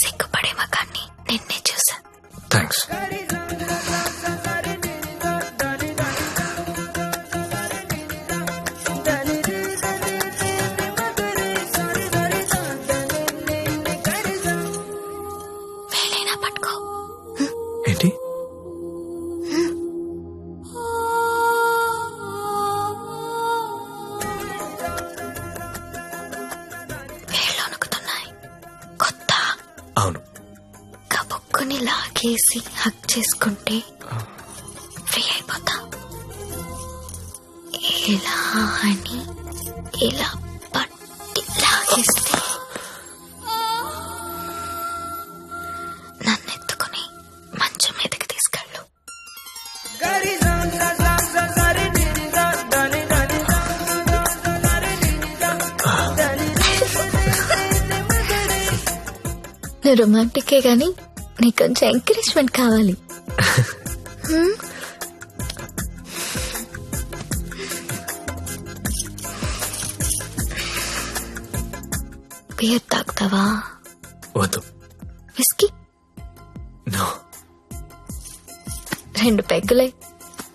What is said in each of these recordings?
సిగ్గుపడే మగాన్ని నిన్నే చూసా. థ్యాంక్స్ ఏంటి? లాగేసి హక్ చేసుకుంటే ఫ్రీ అయిపోతా. ఇలా అని ఇలా పట్టి లాగేస్తే నన్ను ఎత్తుకుని మంచం మీదకి తీసుకెళ్ళు. రొమాంటికే గాని నీకు కొంచెం ఎంకరేజ్మెంట్ కావాలి. హ్మ్? బియర్ తాగుతావా వద్దు. విస్కీ? నో. రెండు పెగ్గులై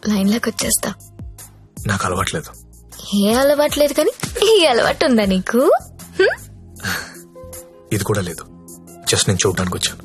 లైన్లోకి వచ్చేస్తా. నాకు అలవాట్లేదు. ఏ అలవాటు లేదు కానీ ఈ అలవాటు ఉందా నీకు? హ్మ్? ఇది కూడా లేదు. జస్ట్ నేను చూడడానికి వచ్చాను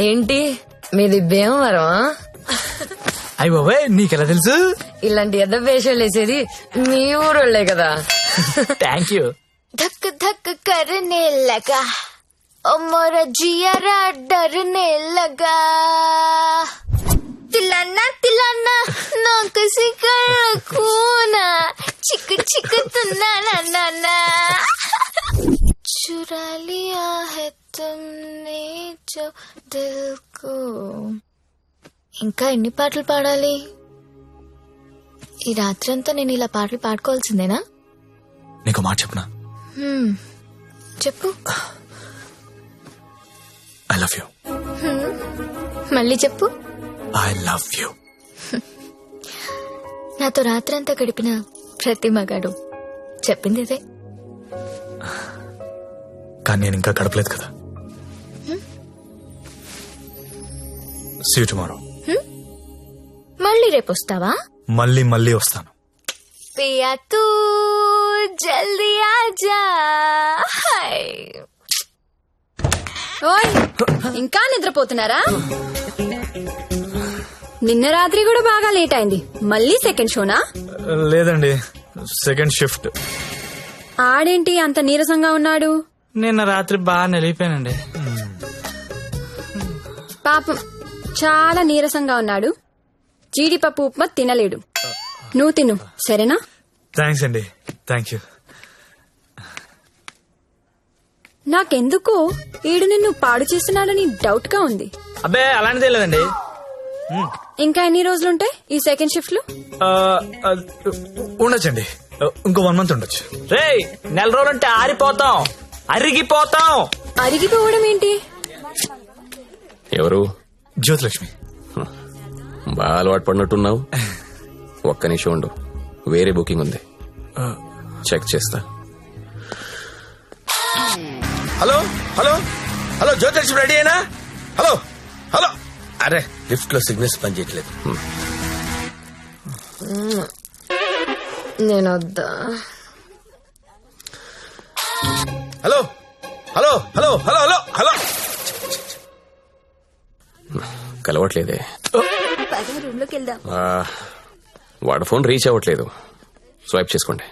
ఏంటి మీది భీమవరం అయ్యి బాబాయ్ నీకెలా తెలుసు ఇలాంటి ఎద్ద వేషాలు వేసేది మీ ఊరోళ్లే కదా థ్యాంక్ యూ धक धक करने लगा ओ मोरा जियारा डरने लगा तिलाना तिलाना ना किसी कर खूना चिक चिक तना ना ना ना चुरा लिया है तुमने जो दिल को ఇంకా ఎన్ని పాటలు పాడాలి ఈ రాత్రంతా నేను ఇలా పాటలు పాడుకోవాల్సిందేనా నీకు మాట చెప్పనా హ్మ్. చెప్పు ఐ లవ్ యూ మళ్ళీ చెప్పు ఐ లవ్ యూ నాతో రాత్రంతా గడిపిన ప్రతి మగాడు చెప్పింది ఇదే. కానీ నేను ఇంకా గడపలేదు కదా. సీ టుమారో మళ్ళీ రేపు వస్తావా? మళ్ళీ మళ్ళీ వస్తాను. పియా తూ జల్దీ ఆజా. ఓయ్ ఇంకా నిద్రపోతున్నారా? నిన్న రాత్రి కూడా బాగా లేట్ అయింది. మళ్ళీ సెకండ్ షోనా లేదండి. సెకండ్ షిఫ్ట్ ఆడేంటి అంత నీరసంగా ఉన్నాడు? నిన్న రాత్రి బాగా నిలిపోయానండి పాపం చాలా నీరసంగా ఉన్నాడు. జీడిపప్పు ఉప్మా తినలేడు. నువ్వు తిను. సరేనా? థ్యాంక్స్ అండి. థ్యాంక్ యూ నాకెందుకో ఈడు నిన్ను పాడు చేస్తున్నాడని డౌట్గా ఉంది. అబ్బే అలాంటిదే లేదండి. ఇంకా ఎన్ని రోజులుంటాయి ఈ సెకండ్ షిఫ్ట్లో ఉండొచ్చండి. ఇంకో వన్ మంత్ ఉండొచ్చు. రే నెల రోజులంటే ఆరిపోతాం. అరిగిపోతాం. అరిగిపోవడం ఏంటి? ఎవరు? జ్యోతిలక్ష్మి. బాగా అలవాటు పడినట్టున్నావు. ఒక్క నిమిషం ఉండు. వేరే బుకింగ్ ఉంది. చెక్ చేస్తా. Hello? Hello? Hello Jyothish ready అయినా? హలో? అరే లిఫ్ట్లో సిగ్నల్స్ పనిచేయట్లేదు. నేను వద్దా hello hello hello hello hello hello. కలవట్లేదే. రూమ్లోకి వెళ్దాం. వాడి ఫోన్ రీచ్ అవ్వట్లేదు. స్వైప్ చేసుకోండి.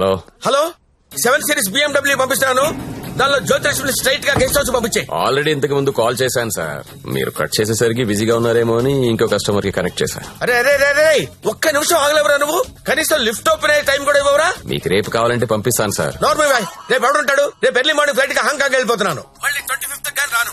Hello hello? Seven series BMW పంపిస్తున్నాను దానిలో జ్యోతిష్ స్ట్రైట్గా గెస్ట్ హౌస్ పంపించే. ఆల్రెడీ ఇంతకు ముందు కాల్ చేశాను సార్. మీరు కట్ చేసేసరికి బిజీగా ఉన్నారేమో అని ఇంకో కస్టమర్కి కనెక్ట్ చేశా. అరే అరే అరే అరే ఒక్క నిమిషం ఆగలేవరా నువ్వు? కనీసం లిఫ్ట్ ఓపెన్ అయ్యే టైం కూడా ఇవ్వరా మీకు రేపు కావాలంటే పంపిస్తాను సార్. నార్మల్ బాయ్ రేపు ఎవడుంటాడు? రేపు ఎర్లీ మార్నింగ్ ఫ్లైట్కి హాంకాంగ్ వెళ్ళిపోతున్నాను. మళ్ళీ ట్వంటీ ఫిఫ్త్ కానీ రాను.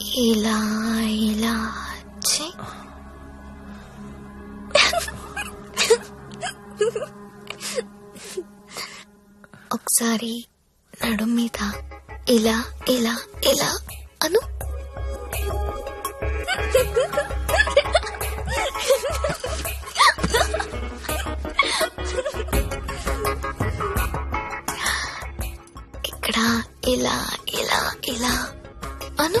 ఇలా ఇలా ఒకసారి నడు మీద ఇలా ఇలా ఇలా అను. ఇక్కడ ఇలా ఇలా ఇలా అను.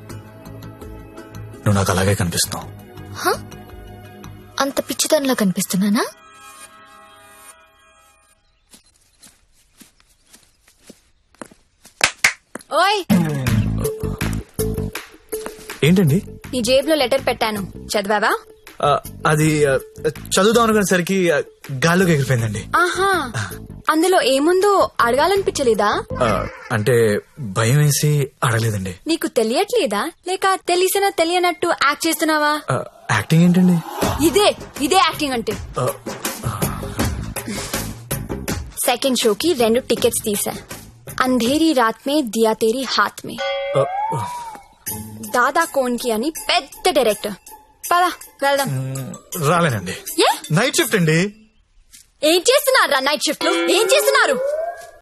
నువ్వు నాకు అలాగే కనిపిస్తున్నావు. అంత పిచ్చితనంలో కనిపిస్తున్నానా? ఓయ్! ఏంటండి? నీ జేబులో లెటర్ పెట్టాను. చదివావా? అది చదువుదాం అనుకునేసరికి ఆ, గాల్లోకి ఎగిరిపోయిందండి. ఆహా. అందులో ఏముందో అడగాలనిపించలేదా? అంటే భయం వేసి అడగలేదండి. నీకు తెలియట్లేదా? లేక తెలిసినా తెలియనట్టు యాక్ట్ చేస్తున్నావా? యాక్టింగ్ ఏంటండి? ఇదే ఇదే యాక్టింగ్ అంటే. సెకండ్ షోకి రెండు టికెట్స్ తీసా. అంధేరి రాత్ మే దియా తేరీ హాత్ మే. దాదా కోన్కి అని పెద్ద డైరెక్టర్. పదా వెళ్దాం. రాలేనండి. ఏ? నైట్ షిఫ్ట్ అండి. ఏం చేస్తున్నారు నైట్ షిఫ్ట్లో? ఏం చేస్తున్నారు?